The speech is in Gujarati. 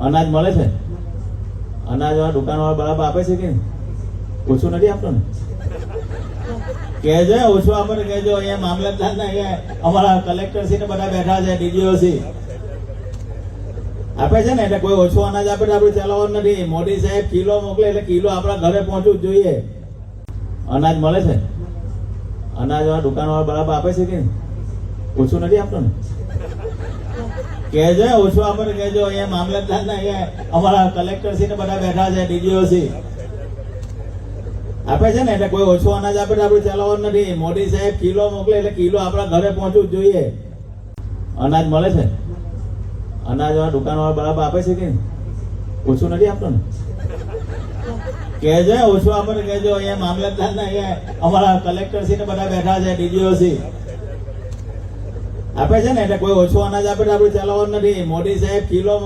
અનાજ મળે છે? અનાજ વાળા દુકાન વાળા બરાબર આપે છે કે ઓછું નથી આપતો ને કહેજો, ઓછું આપે ને કહેજો. અહીંયા મામલતદાર ને અમારા કલેક્ટર શ્રી ને બધા બેઠા છે ડીજીઓ સી આપે છે ને? એટલે કોઈ ઓછું અનાજ આપે આપણે ચલાવવાનું નથી. મોદી સાહેબ કિલો મોકલે એટલે કિલો આપણા ઘરે પહોંચવું જોઈએ. અનાજ મળે છે? અનાજ વાળા દુકાન વાળા બરાબર આપે છે કે ઓછું નથી આપતો ને કહેજો, ઓછું આપણે કહેજો, અહીંયા મામલતદાર ને અહીંયા અમારા કલેક્ટર શ્રી ને બધા બેઠા છે ડીજીઓ શ્રી આપે છે ને, એટલે કોઈ ઓછું અનાજ આપે આપણે ચલાવવાનું નથી. મોદી સાહેબ કિલો મોકલે એટલે કિલો આપણા ઘરે પહોંચવું જોઈએ. અનાજ મળે છે? અનાજ વાળા દુકાન વાળા બરાબર આપે છે કે? ઓછું નથી આપતો ને? કહેજો, ઓછું આપણે ને કહેજો, અહીંયા મામલતદાર ને અહીંયા અમારા કલેક્ટર શ્રી ને બધા બેઠા છે ડીજીઓ શ્રી આપે છે ને એટલે કોઈ ઓછું અનાજ આપે આપણે ચલાવવાનું નથી. મોદી સાહેબ કિલો